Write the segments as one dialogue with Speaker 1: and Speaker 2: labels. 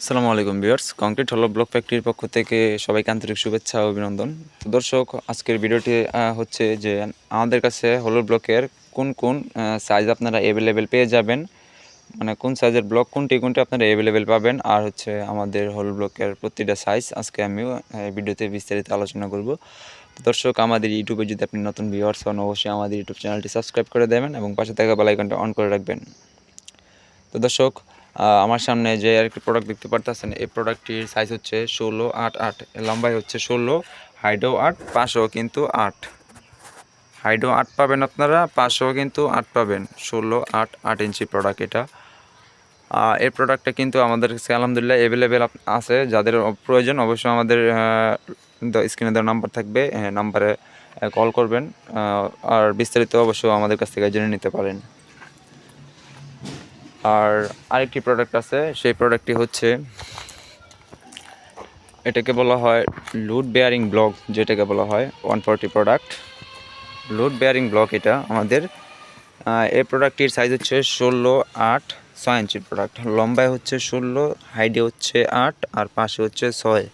Speaker 1: আসসালামু আলাইকুম বিয়ার্স কংক্রিট হলো ব্লক ফ্যাক্টরির পক্ষ থেকে সবাইকে আন্তরিক শুভেচ্ছা ও অভিনন্দন। তো দর্শক, আজকের ভিডিওটি হচ্ছে যে আমাদের কাছে হলো ব্লকের কোন কোন সাইজ আপনারা অ্যাভেলেবেল পেয়ে যাবেন মানে কোন সাইজের ব্লক, কোনটি কোনটি আপনারা অ্যাভেলেবেল পাবেন, আর হচ্ছে আমাদের হল ব্লকের প্রতিটা সাইজ আজকে আমিও ভিডিওতে বিস্তারিত আলোচনা করব। দর্শক, আমাদের ইউটিউবে যদি আপনি নতুন ভিউয়ার্স হন, অবশ্যই আমাদের ইউটিউব চ্যানেলটি সাবস্ক্রাইব করে দেবেন এবং পাশে থাকা বেল আইকনটা অন করে রাখবেন। তো দর্শক আমার সামনে যে আর কি প্রোডাক্ট দেখতে পারতেছেন, এই প্রোডাক্টটির সাইজ হচ্ছে ষোলো, আট আট। লম্বাই হচ্ছে ষোলো হাইডও আট, পাঁচও কিন্তু আট। হাইডও আট পাবেন আপনারা, পাঁচও কিন্তু আট পাবেন। ষোলো, আট আট ইঞ্চি প্রোডাক্ট এটা। এই প্রোডাক্টটা কিন্তু আমাদের কাছে আলহামদুলিল্লাহ অ্যাভেলেবেল আছে। যাদের প্রয়োজন অবশ্যই আমাদের স্ক্রিনে দেওয়ার নাম্বার থাকবে নাম্বারে কল করবেন আর বিস্তারিত অবশ্য আমাদের কাছ থেকে জেনে নিতে পারেন। আর আরেকটি প্রোডাক্ট আছে, সেই প্রোডাক্টটি হচ্ছে এটাকে বলা হয় লুড বেয়ারিং ব্লক যেটাকে বলা হয় one forty product load bearing block এটা আমাদের এই প্রোডাক্টটির সাইজ হচ্ছে ষোলো, আট, ছয় ইঞ্চির প্রোডাক্ট লম্বায় হচ্ছে ষোলো হাইডে হচ্ছে আট, আর পাশে হচ্ছে ছয়।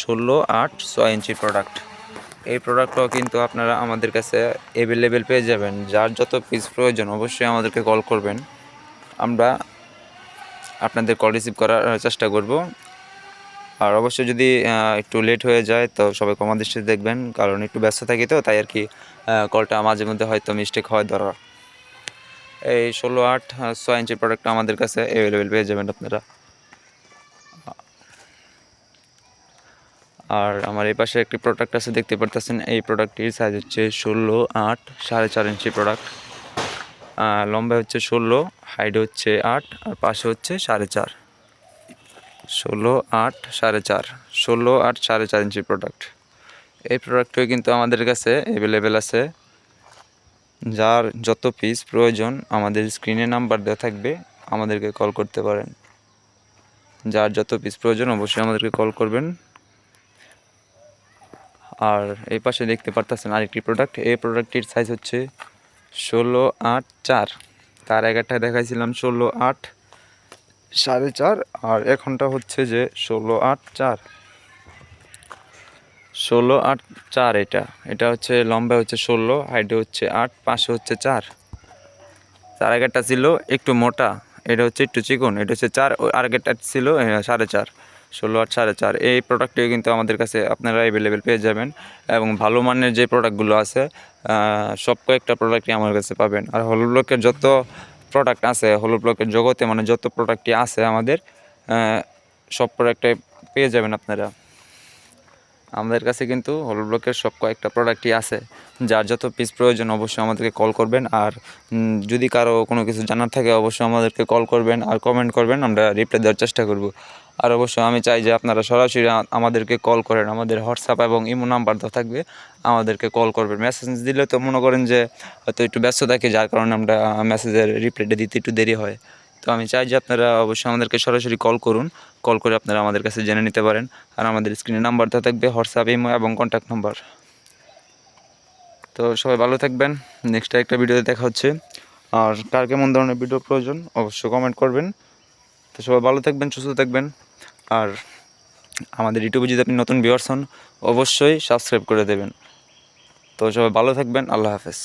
Speaker 1: ষোলো, আট, ছয় ইঞ্চির প্রোডাক্ট এই প্রোডাক্টটাও কিন্তু আপনারা আমাদের কাছে অ্যাভেলেবেল পেয়ে যাবেন। যার যত পিস প্রয়োজন, অবশ্যই আমাদেরকে কল করবেন। আমরা আপনাদের কল রিসিভ করার চেষ্টা করব। আর অবশ্যই যদি একটু লেট হয়ে যায় তো সবাই কমা দৃষ্টিতে দেখবেন, কারণ একটু ব্যস্ত থাকি তো, তাই আর কি কলটা মাঝে মধ্যে হয়তো মিস্টেক হয় ধরা। এই ষোলো আট ছয় ইঞ্চি প্রোডাক্টটা আমাদের কাছে অ্যাভেলেবেল পেয়ে যাবেন আপনারা। আর আমার এই পাশে একটি প্রোডাক্ট আছে, দেখতে পারতেছেন, এই প্রোডাক্টটির সাইজ হচ্ছে ষোলো আট, সাড়ে চার ইঞ্চি প্রোডাক্ট লম্বা হচ্ছে ষোলো, হাইট হচ্ছে আট, আর পাশে হচ্ছে সাড়ে চার। ষোলো, আট, সাড়ে চার। ষোলো, আট, সাড়ে চার ইঞ্চি প্রোডাক্ট এই প্রোডাক্টটিও কিন্তু আমাদের কাছে অ্যাভেলেবেল আছে। যার যত পিস প্রয়োজন আমাদের স্ক্রিনে নাম্বার দেওয়া থাকবে, আমাদেরকে কল করতে পারেন। যার যত পিস প্রয়োজন অবশ্যই আমাদেরকে কল করবেন। আর এই পাশে দেখতে পারতেছেন আরেকটি প্রোডাক্ট এই প্রোডাক্টটির সাইজ হচ্ছে ষোলো আট চার। তার আগেরটায় দেখাইছিলাম ষোলো আট, সাড়ে চার, আর এখনটা হচ্ছে যে ষোলো আট চার। ষোলো আট চার এটা। এটা হচ্ছে লম্বা হচ্ছে ষোলো হাইটে হচ্ছে আট, পাশে হচ্ছে চার। তার আগেরটা ছিল একটু মোটা, এটা হচ্ছে একটু চিকন, এটা হচ্ছে চার ওই আগেরটা ছিল সাড়ে চার। ষোলো আট সাড়ে চার, এই প্রোডাক্টটিও কিন্তু আমাদের কাছে আপনারা অ্যাভেলেবেল পেয়ে যাবেন এবং ভালো মানের যে প্রোডাক্টগুলো আছে সব কয়েকটা প্রোডাক্টই আমার কাছে পাবেন। আর হলু ব্লকের যত প্রোডাক্ট আছে হলু ব্লকের জগতে মানে যত প্রোডাক্টই আছে আমাদের সব প্রোডাক্টে পেয়ে যাবেন আপনারা। আমাদের কাছে কিন্তু হলুদ ব্লকের সব কয়েকটা প্রোডাক্টই আছে, যার যত পিস প্রয়োজন অবশ্যই আমাদেরকে কল করবেন। আর যদি কারও কোনো কিছু জানার থাকে, অবশ্যই আমাদেরকে কল করবেন আর কমেন্ট করবেন, আমরা রিপ্লাই দেওয়ার চেষ্টা করব। আর অবশ্যই আমি চাই যে আপনারা সরাসরি আমাদেরকে কল করেন, আমাদের হোয়াটসঅ্যাপ এবং ইমো নাম্বার দেওয়া থাকবে, আমাদেরকে কল করবেন। মেসেজ দিলে তো মনে করেন যে হয়তো একটু ব্যস্ত থাকি, যার কারণে আমরা মেসেজের রিপ্লাইটা দিতে একটু দেরি হয়। তো আমি চাই যে আপনারা অবশ্যই আমাদেরকে সরাসরি কল করুন কল করে আপনারা আমাদের কাছে জেনে নিতে পারেন। আর আমাদের স্ক্রিনে নাম্বার দেওয়া থাকবে হোয়াটসঅ্যাপ ইমো এবং কন্ট্যাক্ট নাম্বার তো সবাই ভালো থাকবেন নেক্সট একটা ভিডিওতে দেখা হচ্ছে। আর কার কেমন ধরনের ভিডিও প্রয়োজন, অবশ্যই কমেন্ট করবেন। তো সবাই ভালো থাকবেন, সুস্থ থাকবেন। আর আমাদের ইউটিউবে যদি আপনি নতুন ভিউয়ার্স হন, অবশ্যই সাবস্ক্রাইব করে দেবেন। তো সবাই ভালো থাকবেন, আল্লাহ হাফেজ।